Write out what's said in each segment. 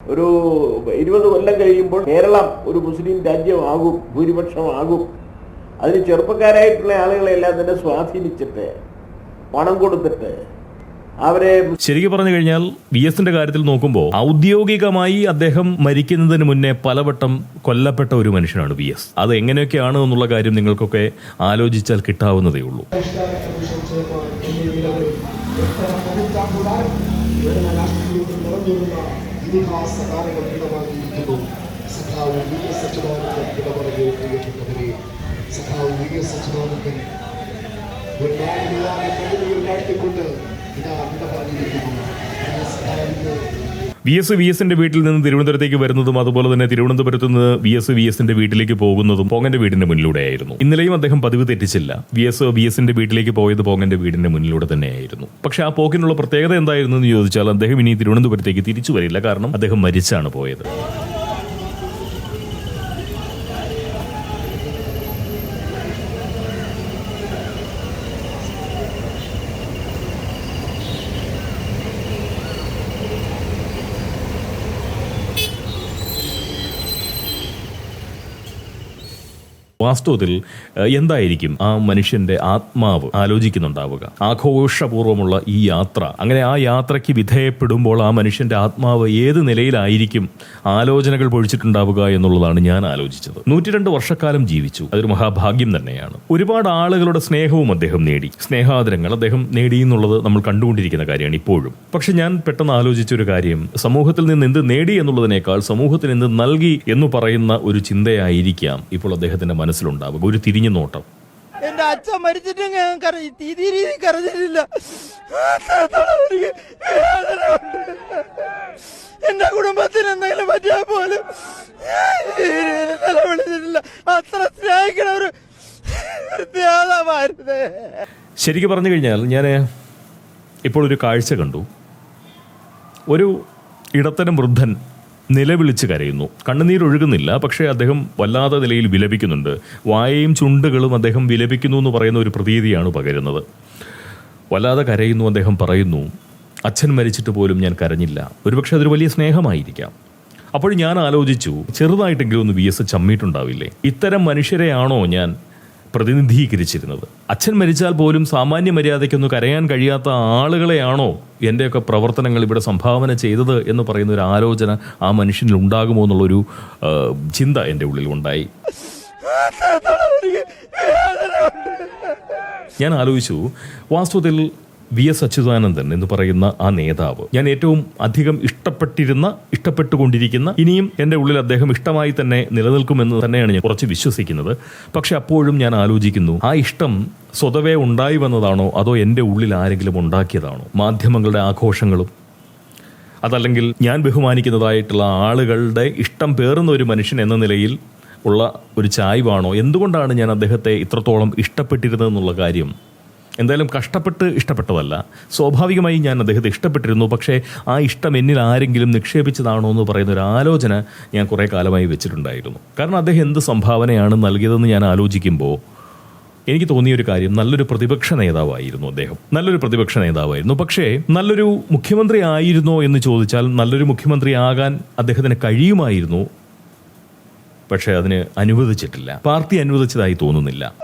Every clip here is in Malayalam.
ഒരു ഇരുപത് കൊല്ലം കഴിയുമ്പോൾ കേരളം ഒരു മുസ്ലിം രാജ്യമാകും ഭൂരിപക്ഷമാകും. അതിന് ചെറുപ്പക്കാരായിട്ടുള്ള ആളുകളെല്ലാം തന്നെ സ്വാധീനിച്ചിട്ട് പണം കൊടുത്തിട്ട് അവരെ ശരിക്കും പറഞ്ഞു കഴിഞ്ഞാൽ വി എസിന്റെ കാര്യത്തിൽ നോക്കുമ്പോൾ ഔദ്യോഗികമായി അദ്ദേഹം മരിക്കുന്നതിന് മുന്നേ പലവട്ടം കൊല്ലപ്പെട്ട ഒരു മനുഷ്യനാണ് വി എസ്. അത് എങ്ങനെയൊക്കെയാണ് എന്നുള്ള കാര്യം നിങ്ങൾക്കൊക്കെ ആലോചിച്ചാൽ കിട്ടാവുന്നതേ ഉള്ളൂ. ഇതിഹാസ ഗാനങ്ങൾ ഇടമാക്കിയിരിക്കുന്നു സഖാവ് വി എസ് അച്യുതാനന്ദൻ ഇടപറഞ്ഞു പ്രിയപ്പെട്ടവരെ സഖാവ് വി എസ് അച്യുതാനന്ദൻ ഒരു നാടിനുവാകെ കഴിവുകൾ കാട്ടിക്കൊണ്ട് ഇതാ ഈ സഖാവിന്റെ വി എസ് വി എസിന്റെ വീട്ടിൽ നിന്ന് തിരുവനന്തപുരത്തേക്ക് വരുന്നതും അതുപോലെ തന്നെ തിരുവനന്തപുരത്ത് നിന്ന് വി എസ് വി എസിന്റെ വീട്ടിലേക്ക് പോകുന്നതും പോങ്ങന്റെ വീടിന്റെ മുന്നിലൂടെയായിരുന്നു. ഇന്നലെയും അദ്ദേഹം പതിവ് തെറ്റിച്ചില്ല. വി എസ് വി എസിന്റെ വീട്ടിലേക്ക് പോയത് പോങ്ങന്റെ വീടിന്റെ മുന്നിലൂടെ തന്നെയായിരുന്നു. പക്ഷെ ആ പോക്കിനുള്ള പ്രത്യേകത എന്തായിരുന്നു എന്ന് ചോദിച്ചാൽ അദ്ദേഹം ഇനി തിരുവനന്തപുരത്തേക്ക് തിരിച്ചു വരില്ല. കാരണം അദ്ദേഹം മരിച്ചാണ് പോയത്. വാസ്തവത്തിൽ എന്തായിരിക്കും ആ മനുഷ്യന്റെ ആത്മാവ് ആലോചിക്കുന്നുണ്ടാവുക? ആഘോഷപൂർവമുള്ള ഈ യാത്ര അങ്ങനെ ആ യാത്രയ്ക്ക് വിധേയപ്പെടുമ്പോൾ ആ മനുഷ്യന്റെ ആത്മാവ് ഏത് നിലയിലായിരിക്കും ആലോചനകൾ പൊഴിച്ചിട്ടുണ്ടാവുക എന്നുള്ളതാണ് ഞാൻ ആലോചിച്ചത്. നൂറ്റിരണ്ട് വർഷക്കാലം ജീവിച്ചു. അതൊരു മഹാഭാഗ്യം തന്നെയാണ്. ഒരുപാട് ആളുകളുടെ സ്നേഹവും അദ്ദേഹം നേടി. സ്നേഹാദരങ്ങൾ അദ്ദേഹം നേടി എന്നുള്ളത് നമ്മൾ കണ്ടുകൊണ്ടിരിക്കുന്ന കാര്യമാണ് ഇപ്പോഴും. പക്ഷെ ഞാൻ പെട്ടെന്ന് ആലോചിച്ച ഒരു കാര്യം സമൂഹത്തിൽ നിന്ന് എന്ത് നേടി എന്നുള്ളതിനേക്കാൾ സമൂഹത്തിന് എന്ത് നൽകി എന്ന് പറയുന്ന ഒരു ചിന്തയായിരിക്കാം ഇപ്പോൾ അദ്ദേഹത്തിന്റെ മനസ്സിലുണ്ടാവുക ഒരു തിരിഞ്ഞു നോട്ടം. എന്റെ അച്ഛൻ മരിച്ചിട്ട് ഞാൻ രീതി കരഞ്ഞിട്ടില്ല അത്രത്തോളം എനിക്ക് വേദനയുണ്ട്. എന്റെ കുടുംബത്തിന് എന്തെങ്കിലും പറ്റിയാൽ പോലും ഈ രീതിയിൽ നിലവിളിച്ചിട്ടില്ല അത്ര സ്നേഹിക്കണ ഒരു ഒരു ശരിക്കും പറഞ്ഞു കഴിഞ്ഞാൽ ഞാൻ ഇപ്പോൾ ഒരു കാഴ്ച കണ്ടു. ഒരു ഇടത്തരം വൃദ്ധൻ നിലവിളിച്ച് കരയുന്നു. കണ്ണുനീരൊഴുകുന്നില്ല പക്ഷേ അദ്ദേഹം വല്ലാത്ത നിലയിൽ വിലപിക്കുന്നുണ്ട്. വായയും ചുണ്ടുകളും അദ്ദേഹം വിലപിക്കുന്നു എന്ന് പറയുന്ന ഒരു പ്രതീതിയാണ് പകരുന്നത്. വല്ലാതെ കരയുന്നു അദ്ദേഹം പറയുന്നു അച്ഛൻ മരിച്ചിട്ട് പോലും ഞാൻ കരഞ്ഞില്ല. ഒരുപക്ഷെ അതൊരു വലിയ സ്നേഹമായിരിക്കാം. അപ്പോൾ ഞാൻ ആലോചിച്ചു ചെറുതായിട്ടെങ്കിലും ഒന്ന് വി എസ് ചമ്മിയിട്ടുണ്ടാവില്ലേ? ഇത്തരം മനുഷ്യരെയാണോ ഞാൻ പ്രതിനിധീകരിച്ചിരുന്നത്. അച്ഛൻ മരിച്ചാൽ പോലും സാമാന്യ മര്യാദയ്ക്കൊന്ന് കരയാൻ കഴിയാത്ത ആളുകളെയാണോ എന്റെയൊക്കെ പ്രവർത്തനങ്ങൾ ഇവിടെ സംഭാവന ചെയ്തത് എന്ന് പറയുന്ന ഒരു ആലോചന ആ മനുഷ്യനിൽ ഉണ്ടാകുമോ എന്നുള്ളൊരു ചിന്ത എന്റെ ഉള്ളിൽ ഉണ്ടായി ഞാൻ ആലോചിച്ചു വാസ്തവത്തിൽ വി എസ് അച്യുതാനന്ദൻ എന്ന് പറയുന്ന ആ നേതാവ്. ഞാൻ ഏറ്റവും അധികം ഇഷ്ടപ്പെട്ടിരുന്ന ഇഷ്ടപ്പെട്ടുകൊണ്ടിരിക്കുന്ന ഇനിയും എന്റെ ഉള്ളിൽ അദ്ദേഹം ഇഷ്ടമായി തന്നെ നിലനിൽക്കുമെന്ന് തന്നെയാണ് ഞാൻ കുറച്ച് വിശ്വസിക്കുന്നത്. പക്ഷെ അപ്പോഴും ഞാൻ ആലോചിക്കുന്നു ആ ഇഷ്ടം സ്വതവേ ഉണ്ടായി വന്നതാണോ? അതോ എന്റെ ഉള്ളിൽ ആരെങ്കിലും ഉണ്ടാക്കിയതാണോ? മാധ്യമങ്ങളുടെ ആഘോഷങ്ങളും അതല്ലെങ്കിൽ ഞാൻ ബഹുമാനിക്കുന്നതായിട്ടുള്ള ആളുകളുടെ ഇഷ്ടം പേറുന്ന ഒരു മനുഷ്യൻ എന്ന നിലയിൽ ഉള്ള ഒരു ചായ്വാണോ? എന്തുകൊണ്ടാണ് ഞാൻ അദ്ദേഹത്തെ ഇത്രത്തോളം ഇഷ്ടപ്പെട്ടിരുന്നതെന്നുള്ള കാര്യം എന്തായാലും കഷ്ടപ്പെട്ട് ഇഷ്ടപ്പെട്ടതല്ല. സ്വാഭാവികമായി ഞാൻ അദ്ദേഹത്തെ ഇഷ്ടപ്പെട്ടിരുന്നു. പക്ഷേ ആ ഇഷ്ടം എന്നിൽ ആരെങ്കിലും നിക്ഷേപിച്ചതാണോ എന്ന് പറയുന്ന ഒരു ആലോചന ഞാൻ കുറേ കാലമായി വെച്ചിട്ടുണ്ടായിരുന്നു. കാരണം അദ്ദേഹം എന്ത് സംഭാവനയാണ് നൽകിയതെന്ന് ഞാൻ ആലോചിക്കുമ്പോൾ എനിക്ക് തോന്നിയ ഒരു കാര്യം നല്ലൊരു പ്രതിപക്ഷ നേതാവായിരുന്നു അദ്ദേഹം. നല്ലൊരു പ്രതിപക്ഷ നേതാവായിരുന്നു. പക്ഷേ നല്ലൊരു മുഖ്യമന്ത്രി ആയിരുന്നോ എന്ന് ചോദിച്ചാൽ നല്ലൊരു മുഖ്യമന്ത്രി ആകാൻ അദ്ദേഹത്തിന് കഴിയുമായിരുന്നു. പക്ഷേ അതിന് അനുവദിച്ചിട്ടില്ല. പാർട്ടി അനുവദിച്ചതായി തോന്നുന്നില്ല.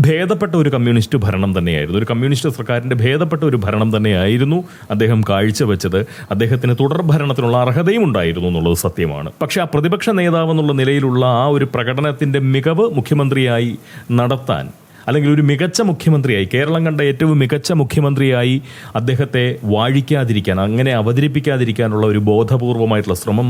ഭേദപ്പെട്ട ഒരു കമ്മ്യൂണിസ്റ്റ് ഭരണം തന്നെയായിരുന്നു. ഒരു കമ്മ്യൂണിസ്റ്റ് സർക്കാരിന്റെ ഭേദപ്പെട്ട ഒരു ഭരണം തന്നെയായിരുന്നു അദ്ദേഹം കാഴ്ചവെച്ചത്. അദ്ദേഹത്തിന് തുടർ ഭരണത്തിനുള്ള അർഹതയും ഉണ്ടായിരുന്നു എന്നുള്ളത് സത്യമാണ്. പക്ഷെ ആ പ്രതിപക്ഷ നേതാവ് എന്നുള്ള നിലയിലുള്ള ആ ഒരു പ്രകടനത്തിന്റെ മികവ് മുഖ്യമന്ത്രിയായി നടത്താൻ അല്ലെങ്കിൽ ഒരു മികച്ച മുഖ്യമന്ത്രിയായി കേരളം കണ്ട ഏറ്റവും മികച്ച മുഖ്യമന്ത്രിയായി അദ്ദേഹത്തെ വാഴിക്കാതിരിക്കാൻ അങ്ങനെ അവതരിപ്പിക്കാതിരിക്കാനുള്ള ഒരു ബോധപൂർവമായിട്ടുള്ള ശ്രമം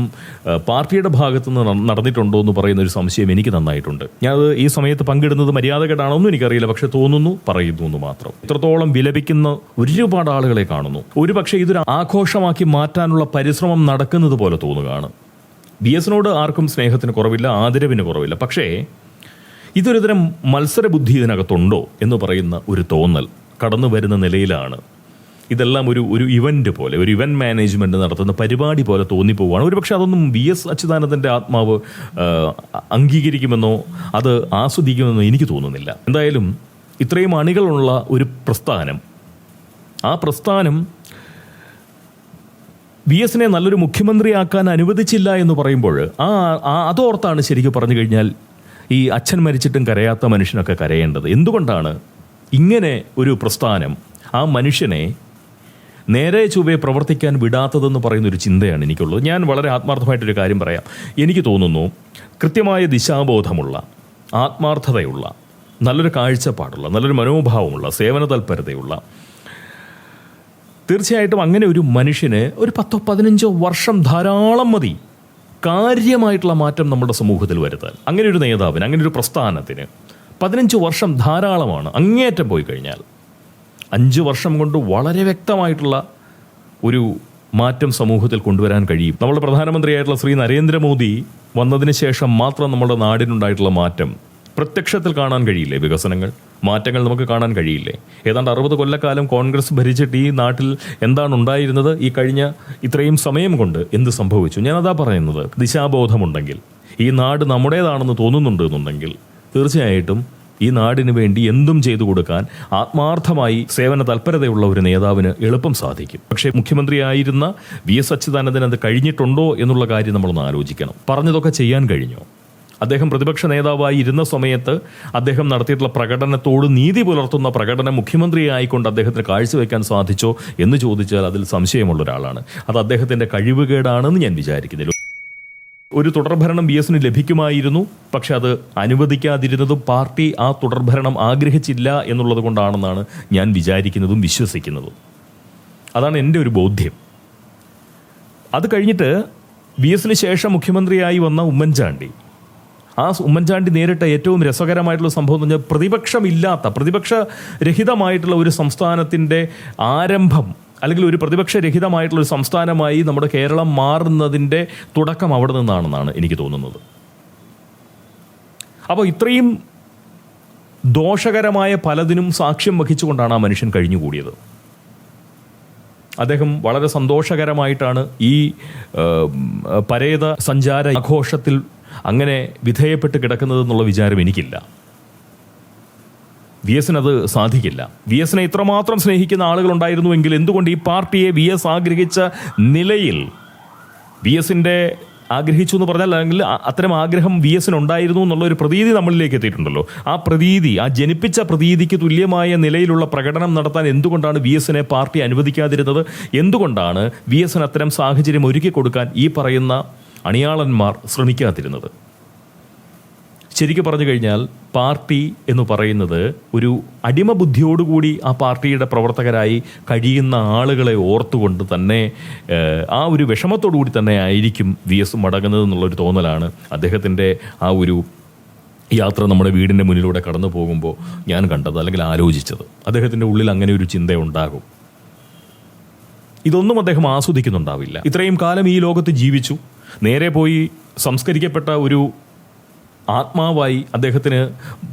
പാർട്ടിയുടെ ഭാഗത്തു നിന്ന് നടന്നിട്ടുണ്ടോ എന്ന് പറയുന്ന ഒരു സംശയം എനിക്ക് നന്നായിട്ടുണ്ട്. ഞാനത് ഈ സമയത്ത് പങ്കിടുന്നത് മര്യാദകേടാണോന്നും എനിക്കറിയില്ല പക്ഷെ തോന്നുന്നു പറയുന്നു എന്ന് മാത്രം. ഇത്രത്തോളം വിലപിക്കുന്ന ഒരുപാട് ആളുകളെ കാണുന്നു. ഒരു പക്ഷേ ഇതൊരു ആഘോഷമാക്കി മാറ്റാനുള്ള പരിശ്രമം നടക്കുന്നത് പോലെ തോന്നുകയാണ്. ബി എസിനോട് ആർക്കും സ്നേഹത്തിന് കുറവില്ല ആദരവിന് കുറവില്ല പക്ഷേ ഇതൊരു തരം മത്സരബുദ്ധി ഇതിനകത്തുണ്ടോ എന്ന് പറയുന്ന ഒരു തോന്നൽ കടന്നു വരുന്ന നിലയിലാണ്. ഇതെല്ലാം ഒരു ഒരു ഇവന്റ് പോലെ ഒരു ഇവന്റ് മാനേജ്മെന്റ് നടത്തുന്ന പരിപാടി പോലെ തോന്നിപ്പോവുകയാണ്. ഒരുപക്ഷെ അതൊന്നും വി എസ് അച്യുതാനന്ദന്റെ ആത്മാവ് അംഗീകരിക്കുമെന്നോ അത് ആസ്വദിക്കുമെന്നോ എനിക്ക് തോന്നുന്നില്ല. എന്തായാലും ഇത്രയും അണികളുള്ള ഒരു പ്രസ്ഥാനം ആ പ്രസ്ഥാനം വി എസിനെ നല്ലൊരു മുഖ്യമന്ത്രിയാക്കാൻ അനുവദിച്ചില്ല എന്ന് പറയുമ്പോൾ ആ- അതോർത്താണ് ശരിക്കും പറഞ്ഞു കഴിഞ്ഞാൽ ഈ അച്ഛൻ മരിച്ചിട്ടും കരയാത്ത മനുഷ്യനൊക്കെ കരയേണ്ടത്. എന്തുകൊണ്ടാണ് ഇങ്ങനെ ഒരു പ്രസ്ഥാനം ആ മനുഷ്യനെ നേരെ ചൊവ്വെ പ്രവർത്തിക്കാൻ വിടാത്തതെന്ന് പറയുന്ന ഒരു ചിന്തയാണ് എനിക്കുള്ളത്. ഞാൻ വളരെ ആത്മാർത്ഥമായിട്ടൊരു കാര്യം പറയാം. എനിക്ക് തോന്നുന്നു കൃത്യമായ ദിശാബോധമുള്ള ആത്മാർത്ഥതയുള്ള നല്ലൊരു കാഴ്ചപ്പാടുള്ള നല്ലൊരു മനോഭാവമുള്ള സേവന തൽപരതയുള്ള തീർച്ചയായിട്ടും അങ്ങനെ ഒരു മനുഷ്യന് ഒരു പത്തോ പതിനഞ്ചോ വർഷം ധാരാളം മതി. കാര്യമായിട്ടുള്ള മാറ്റം നമ്മുടെ സമൂഹത്തിൽ വരുത്താൻ. അങ്ങനെ ഒരു നേതാവിന് അങ്ങനെ ഒരു പ്രസ്ഥാനത്തിന് പതിനഞ്ച് വർഷം ധാരാളമാണ് അങ്ങേറ്റം പോയി കഴിഞ്ഞാൽ. അഞ്ച് വർഷം കൊണ്ട് വളരെ വ്യക്തമായിട്ടുള്ള ഒരു മാറ്റം സമൂഹത്തിൽ കൊണ്ടുവരാൻ കഴിയും. നമ്മുടെ പ്രധാനമന്ത്രിയായിട്ടുള്ള ശ്രീ നരേന്ദ്രമോദി വന്നതിന് ശേഷം മാത്രം നമ്മുടെ നാടിനുണ്ടായിട്ടുള്ള മാറ്റം പ്രത്യക്ഷത്തിൽ കാണാൻ കഴിയില്ലേ വികസനങ്ങൾ? മാറ്റങ്ങൾ നമുക്ക് കാണാൻ കഴിയില്ലേ? ഏതാണ്ട് അറുപത് കൊല്ലക്കാലം കോൺഗ്രസ് ഭരിച്ചിട്ട് ഈ നാട്ടിൽ എന്താണ് ഉണ്ടായിരുന്നത്? ഈ കഴിഞ്ഞ ഇത്രയും സമയം കൊണ്ട് എന്ത് സംഭവിച്ചു? ഞാൻ അതാ പറയുന്നത്. ദിശാബോധമുണ്ടെങ്കിൽ ഈ നാട് നമ്മുടേതാണെന്ന് തോന്നുന്നുണ്ട് എന്നുണ്ടെങ്കിൽ തീർച്ചയായിട്ടും ഈ നാടിന് വേണ്ടി എന്തും ചെയ്തു കൊടുക്കാൻ ആത്മാർത്ഥമായി സേവന തൽപരതയുള്ള ഒരു നേതാവിന് എളുപ്പം സാധിക്കും. പക്ഷേ മുഖ്യമന്ത്രിയായിരുന്ന വി എസ് അച്യുതാനന്ദൻ അത് കഴിഞ്ഞിട്ടുണ്ടോ എന്നുള്ള കാര്യം നമ്മളൊന്ന് ആലോചിക്കണം. പറഞ്ഞതൊക്കെ ചെയ്യാൻ കഴിഞ്ഞോ? അദ്ദേഹം പ്രതിപക്ഷ നേതാവായി ഇരുന്ന സമയത്ത് അദ്ദേഹം നടത്തിയിട്ടുള്ള പ്രകടനത്തോട് നീതി പുലർത്തുന്ന പ്രകടനം മുഖ്യമന്ത്രിയായിക്കൊണ്ട് അദ്ദേഹത്തിന് കാഴ്ചവെക്കാൻ സാധിച്ചോ എന്ന് ചോദിച്ചാൽ അതിൽ സംശയമുള്ള ഒരാളാണ്. അത് അദ്ദേഹത്തിന്റെ കഴിവുകേടാണെന്ന് ഞാൻ വിചാരിക്കുന്നില്ല. ഒരു തുടർഭരണം ബി എസിന് ലഭിക്കുമായിരുന്നു. പക്ഷെ അത് അനുവദിക്കാതിരുന്നതും പാർട്ടി ആ തുടർഭരണം ആഗ്രഹിച്ചില്ല എന്നുള്ളത് കൊണ്ടാണെന്നാണ് ഞാൻ വിചാരിക്കുന്നതും വിശ്വസിക്കുന്നതും. അതാണ് എന്റെ ഒരു ബോധ്യം. അത് കഴിഞ്ഞിട്ട് ബി എസിന് ശേഷം മുഖ്യമന്ത്രിയായി വന്ന ഉമ്മൻചാണ്ടി. ആ ഉമ്മൻചാണ്ടി നേരിട്ട ഏറ്റവും രസകരമായിട്ടുള്ള സംഭവം എന്ന് പറഞ്ഞാൽ പ്രതിപക്ഷമില്ലാത്ത പ്രതിപക്ഷ രഹിതമായിട്ടുള്ള ഒരു സംസ്ഥാനത്തിന്റെ ആരംഭം അല്ലെങ്കിൽ ഒരു പ്രതിപക്ഷ രഹിതമായിട്ടുള്ള ഒരു സംസ്ഥാനമായി നമ്മുടെ കേരളം മാറുന്നതിന്റെ തുടക്കം അവിടെ നിന്നാണെന്നാണ് എനിക്ക് തോന്നുന്നത്. അപ്പോൾ ഇത്രയും ദോഷകരമായ പലതിനും സാക്ഷ്യം വഹിച്ചുകൊണ്ടാണ് ആ മനുഷ്യൻ കഴിഞ്ഞുകൂടിയത്. അദ്ദേഹം വളരെ സന്തോഷകരമായിട്ടാണ് ഈ പരേത സഞ്ചാര ആഘോഷത്തിൽ അങ്ങനെ വിധേയപ്പെട്ട് കിടക്കുന്നതെന്നുള്ള വിചാരം എനിക്കില്ല. വി എസിന് അത് സാധിക്കില്ല. വി എസിനെ ഇത്രമാത്രം സ്നേഹിക്കുന്ന ആളുകളുണ്ടായിരുന്നുവെങ്കിൽ എന്തുകൊണ്ട് ഈ പാർട്ടിയെ വി എസ് ആഗ്രഹിച്ച നിലയിൽ വി എസിന്റെ ആഗ്രഹിച്ചു എന്ന് പറഞ്ഞാൽ അല്ലെങ്കിൽ അത്തരം ആഗ്രഹം വി എസിന് ഉണ്ടായിരുന്നു എന്നുള്ള ഒരു പ്രതീതി നമ്മളിലേക്ക് എത്തിയിട്ടുണ്ടല്ലോ. ആ പ്രതീതി ആ ജനിപ്പിച്ച പ്രതീതിക്ക് തുല്യമായ നിലയിലുള്ള പ്രകടനം നടത്താൻ എന്തുകൊണ്ടാണ് വി എസിനെ പാർട്ടി അനുവദിക്കാതിരുന്നത്? എന്തുകൊണ്ടാണ് വി എസിന് അത്തരം സാഹചര്യം ഒരുക്കി കൊടുക്കാൻ ഈ പറയുന്ന അണിയാളന്മാർ ശ്രമിക്കാതിരുന്നത്. ശരിക്കും പറഞ്ഞു കഴിഞ്ഞാൽ പാർട്ടി എന്ന് പറയുന്നത് ഒരു അടിമ ബുദ്ധിയോടുകൂടി ആ പാർട്ടിയുടെ പ്രവർത്തകരായി കഴിയുന്ന ആളുകളെ ഓർത്തുകൊണ്ട് തന്നെ ആ ഒരു വിഷമത്തോടു കൂടി തന്നെ ആയിരിക്കും വി എസ് മടങ്ങുന്നത് എന്നുള്ളൊരു തോന്നലാണ്. അദ്ദേഹത്തിന്റെ ആ ഒരു യാത്ര നമ്മുടെ വീടിന്റെ മുന്നിലൂടെ കടന്നു പോകുമ്പോൾ ഞാൻ കണ്ടത് അല്ലെങ്കിൽ ആലോചിച്ചത്. അദ്ദേഹത്തിന്റെ ഉള്ളിൽ അങ്ങനെ ഒരു ചിന്തയുണ്ടാകും ഇതൊന്നും അദ്ദേഹം ആസ്വദിക്കുന്നുണ്ടാവില്ല. ഇത്രയും കാലം ഈ ലോകത്ത് ജീവിച്ചു. നേരെ പോയി സംസ്കരിക്കപ്പെട്ട ഒരു ആത്മാവായി അദ്ദേഹത്തിന്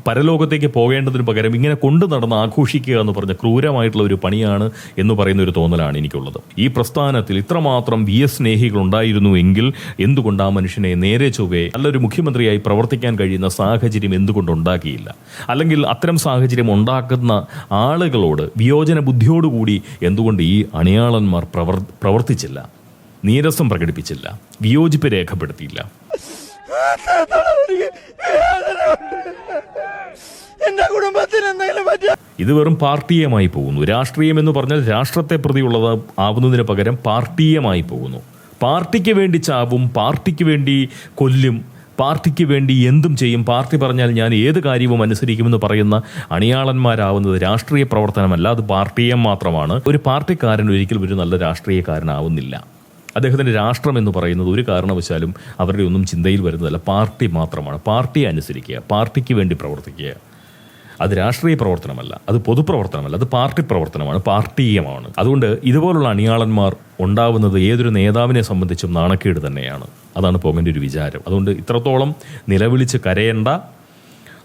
പരലോകത്തേക്ക് പോകേണ്ടതിന് പകരം ഇങ്ങനെ കൊണ്ടു നടന്ന് ആഘോഷിക്കുക എന്ന് പറഞ്ഞ ക്രൂരമായിട്ടുള്ള ഒരു പണിയാണ് എന്ന് പറയുന്ന ഒരു തോന്നലാണ് എനിക്കുള്ളത്. ഈ പ്രസ്ഥാനത്തിൽ ഇത്രമാത്രം വി എസ് സ്നേഹികൾ ഉണ്ടായിരുന്നു എങ്കിൽ എന്തുകൊണ്ട് ആ മനുഷ്യനെ നേരെ ചൊവ്വേ നല്ലൊരു മുഖ്യമന്ത്രിയായി പ്രവർത്തിക്കാൻ കഴിയുന്ന സാഹചര്യം എന്തുകൊണ്ട് ഉണ്ടാക്കിയില്ല? അല്ലെങ്കിൽ അത്തരം സാഹചര്യം ഉണ്ടാക്കുന്ന ആളുകളോട് വിയോജന ബുദ്ധിയോടുകൂടി എന്തുകൊണ്ട് ഈ അണിയാളന്മാർ പ്രവർ പ്രവർത്തിച്ചില്ല? നീരസം പ്രകടിപ്പിച്ചില്ല. വിയോജിപ്പ് രേഖപ്പെടുത്തിയില്ല. എന്റെ കുടുംബത്തിന് എന്തെങ്കിലും പറ്റിയ ഇത് വെറും പാർട്ടീയമായി പോകുന്നു. രാഷ്ട്രീയം എന്ന് പറഞ്ഞാൽ രാഷ്ട്രത്തെ പ്രതിയുള്ളത് ആവുന്നതിന് പകരം പാർട്ടീയമായി പോകുന്നു. പാർട്ടിക്ക് വേണ്ടി ചാവും പാർട്ടിക്ക് വേണ്ടി കൊല്ലും പാർട്ടിക്ക് വേണ്ടി എന്തും ചെയ്യും. പാർട്ടി പറഞ്ഞാൽ ഞാൻ ഏത് കാര്യവും അനുസരിക്കുമെന്ന് പറയുന്ന അണിയാളന്മാരാവുന്നത് രാഷ്ട്രീയ പ്രവർത്തനമല്ല അത് പാർട്ടീയം മാത്രമാണ്. ഒരു പാർട്ടിക്കാരൻ ഒരിക്കലും ഒരു നല്ല രാഷ്ട്രീയക്കാരനാവുന്നില്ല. അദ്ദേഹത്തിന്റെ രാഷ്ട്രം എന്ന് പറയുന്നത് ഒരു കാരണവശാലും അവരുടെ ഒന്നും ചിന്തയിൽ വരുന്നതല്ല. പാർട്ടി മാത്രമാണ്. പാർട്ടിയെ അനുസരിക്കുക. പാർട്ടിക്ക് വേണ്ടി പ്രവർത്തിക്കുക. അത് രാഷ്ട്രീയ പ്രവർത്തനമല്ല. അത് പൊതുപ്രവർത്തനമല്ല. അത് പാർട്ടി പ്രവർത്തനമാണ്. പാർട്ടീയമാണ്. അതുകൊണ്ട് ഇതുപോലുള്ള അണിയാളന്മാർ ഉണ്ടാവുന്നത് ഏതൊരു നേതാവിനെ സംബന്ധിച്ചും നാണക്കേട് തന്നെയാണ്. അതാണ് പോകേണ്ട ഒരു വിചാരം. അതുകൊണ്ട് ഇത്രത്തോളം നിലവിളിച്ച് കരയേണ്ട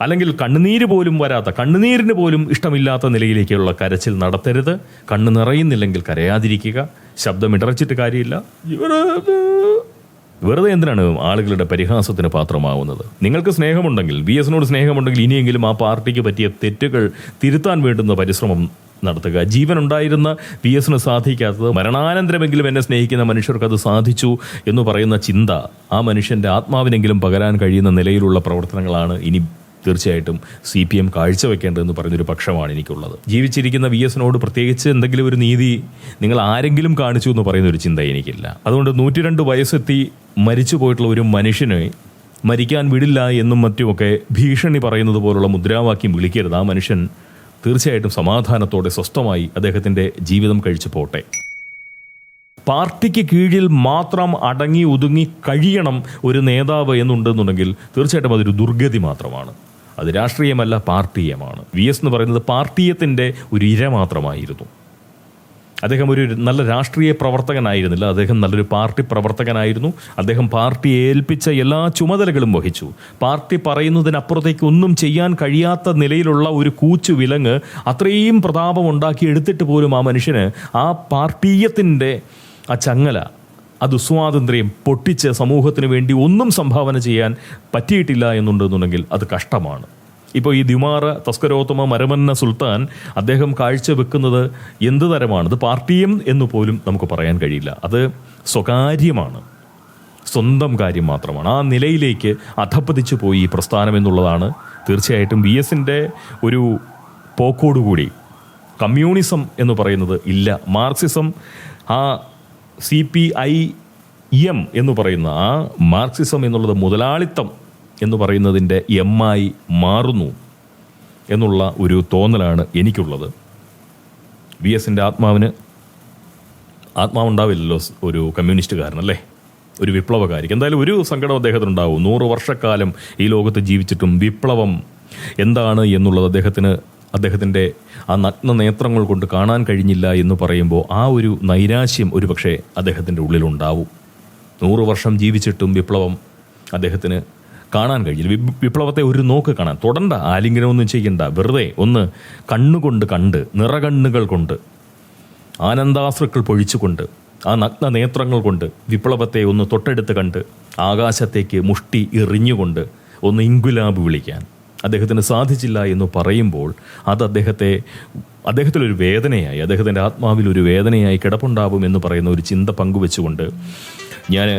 അല്ലെങ്കിൽ കണ്ണുനീര് പോലും വരാത്ത കണ്ണുനീരിന് പോലും ഇഷ്ടമില്ലാത്ത നിലയിലേക്കുള്ള കരച്ചിൽ നടത്തരുത്. കണ്ണു നിറയുന്നില്ലെങ്കിൽ കരയാതിരിക്കുക. ശബ്ദം ഇടറച്ചിട്ട് കാര്യമില്ല വെറുതെ എന്തിനാണ് ആളുകളുടെ പരിഹാസത്തിന് പാത്രമാവുന്നത്? നിങ്ങൾക്ക് സ്നേഹമുണ്ടെങ്കിൽ വി എസിനോട് സ്നേഹമുണ്ടെങ്കിൽ ഇനിയെങ്കിലും ആ പാർട്ടിക്ക് പറ്റിയ തെറ്റുകൾ തിരുത്താൻ വേണ്ടുന്ന പരിശ്രമം നടത്തുക. ജീവൻ ഉണ്ടായിരുന്ന വി എസിന് സാധിക്കാത്തത് മരണാനന്തരമെങ്കിലും എന്നെ സ്നേഹിക്കുന്ന മനുഷ്യർക്ക് അത് സാധിച്ചു എന്ന് പറയുന്ന ചിന്ത ആ മനുഷ്യന്റെ ആത്മാവിനെങ്കിലും പകരാൻ കഴിയുന്ന നിലയിലുള്ള പ്രവർത്തനങ്ങളാണ് ഇനി തീർച്ചയായിട്ടും സി പി എം കാഴ്ചവെക്കേണ്ടതെന്ന് പറഞ്ഞൊരു പക്ഷമാണ് എനിക്കുള്ളത്. ജീവിച്ചിരിക്കുന്ന വി എസിനോട് പ്രത്യേകിച്ച് എന്തെങ്കിലും ഒരു നീതി നിങ്ങൾ ആരെങ്കിലും കാണിച്ചു എന്ന് പറയുന്ന ഒരു ചിന്ത എനിക്കില്ല. അതുകൊണ്ട് നൂറ്റി രണ്ട് വയസ്സെത്തി മരിച്ചു പോയിട്ടുള്ള ഒരു മനുഷ്യനെ മരിക്കാൻ വിടില്ല എന്നും മറ്റുമൊക്കെ ഭീഷണി പറയുന്നത് പോലുള്ള മുദ്രാവാക്യം വിളിക്കരുത്. ആ മനുഷ്യൻ തീർച്ചയായിട്ടും സമാധാനത്തോടെ സ്വസ്ഥമായി അദ്ദേഹത്തിന്റെ ജീവിതം കഴിച്ചു പോട്ടെ. പാർട്ടിക്ക് കീഴിൽ മാത്രം അടങ്ങി ഒതുങ്ങി കഴിയണം ഒരു നേതാവ് എന്നുണ്ടെന്നുണ്ടെങ്കിൽ തീർച്ചയായിട്ടും അതൊരു ദുർഗതി മാത്രമാണ്. അത് രാഷ്ട്രീയമല്ല പാർട്ടീയമാണ്. വി എസ് എന്ന് പറയുന്നത് പാർട്ടീയത്തിന്റെ ഒരു ഇര മാത്രമായിരുന്നു. അദ്ദേഹം ഒരു നല്ല രാഷ്ട്രീയ പ്രവർത്തകനായിരുന്നില്ല. അദ്ദേഹം നല്ലൊരു പാർട്ടി പ്രവർത്തകനായിരുന്നു. അദ്ദേഹം പാർട്ടി ഏൽപ്പിച്ച എല്ലാ ചുമതലകളും വഹിച്ചു. പാർട്ടി പറയുന്നതിനപ്പുറത്തേക്ക് ഒന്നും ചെയ്യാൻ കഴിയാത്ത നിലയിലുള്ള ഒരു കൂച്ചു വിലങ്ങ് അത്രയും പ്രതാപമുണ്ടാക്കി എടുത്തിട്ട് പോലും ആ മനുഷ്യന് ആ പാർട്ടീയത്തിന്റെ ആ ചങ്ങല ആ സ്വാതന്ത്ര്യം പൊട്ടിച്ച് സമൂഹത്തിന് വേണ്ടി ഒന്നും സംഭാവന ചെയ്യാൻ പറ്റിയിട്ടില്ല എന്നുണ്ടെന്നുണ്ടെങ്കിൽ അത് കഷ്ടമാണ്. ഇപ്പോൾ ഈ ദിമാറ തസ്കരോത്തമ മരമന്ന സുൽത്താൻ അദ്ദേഹം കാഴ്ചവെക്കുന്നത് എന്ത് തരമാണ്? അത് പാർട്ടിയും എന്ന് പോലും നമുക്ക് പറയാൻ കഴിയില്ല. അത് സ്വകാര്യമാണ്. സ്വന്തം കാര്യം മാത്രമാണ്. ആ നിലയിലേക്ക് അധപ്പതിച്ചു പോയി ഈ പ്രസ്ഥാനം എന്നുള്ളതാണ് തീർച്ചയായിട്ടും വി എസിന്റെ ഒരു പോക്കോടുകൂടി. കമ്മ്യൂണിസം എന്ന് പറയുന്നത് ഇല്ല. മാർക്സിസം ആ സി പി ഐ എം എന്ന് പറയുന്ന ആ മാർക്സിസം എന്നുള്ളത് മുതലാളിത്തം എന്ന് പറയുന്നതിന്റെ എം ആയി മാറുന്നു എന്നുള്ള ഒരു തോന്നലാണ് എനിക്കുള്ളത്. വി എസിന്റെ ആത്മാവിന് ആത്മാവുണ്ടാവില്ലല്ലോ ഒരു കമ്മ്യൂണിസ്റ്റുകാരനല്ലേ? ഒരു വിപ്ലവകാരിക്ക്. എന്തായാലും ഒരു സങ്കടം അദ്ദേഹത്തിനുണ്ടാവും. നൂറ് വർഷക്കാലം ഈ ലോകത്ത് ജീവിച്ചിട്ടും വിപ്ലവം എന്താണ് എന്നുള്ളത് അദ്ദേഹത്തിന് അദ്ദേഹത്തിന്റെ ആ നഗ്ന നേത്രങ്ങൾ കൊണ്ട് കാണാൻ കഴിഞ്ഞില്ല എന്ന് പറയുമ്പോൾ ആ ഒരു നൈരാശ്യം ഒരു പക്ഷേ അദ്ദേഹത്തിന്റെ ഉള്ളിലുണ്ടാവും. നൂറ് വർഷം ജീവിച്ചിട്ടും വിപ്ലവം അദ്ദേഹത്തിന് കാണാൻ കഴിഞ്ഞില്ല. വിപ്ലവത്തെ ഒരു നോക്ക് കാണാൻ തൊടണ്ട ആലിംഗനമൊന്നും ചെയ്യണ്ട വെറുതെ ഒന്ന് കണ്ണുകൊണ്ട് കണ്ട് നിറകണ്ണുകൾ കൊണ്ട് ആനന്ദാശ്രുക്കൾ പൊഴിച്ചുകൊണ്ട് ആ നഗ്ന നേത്രങ്ങൾ കൊണ്ട് വിപ്ലവത്തെ ഒന്ന് തൊട്ടടുത്ത് കണ്ട് ആകാശത്തേക്ക് മുഷ്ടി എറിഞ്ഞുകൊണ്ട് ഒന്ന് ഇങ്കുലാബ് വിളിക്കാൻ. അദ്ദേഹത്തിന് സാധിച്ചില്ല എന്ന് പറയുമ്പോൾ അത് അദ്ദേഹത്തെ അദ്ദേഹത്തിലൊരു വേദനയായി അദ്ദേഹത്തിന്റെ ആത്മാവിൽ ഒരു വേദനയായി കിടപ്പുണ്ടാവും എന്ന് പറയുന്ന ഒരു ചിന്ത പങ്കുവെച്ചുകൊണ്ട് ഞാൻ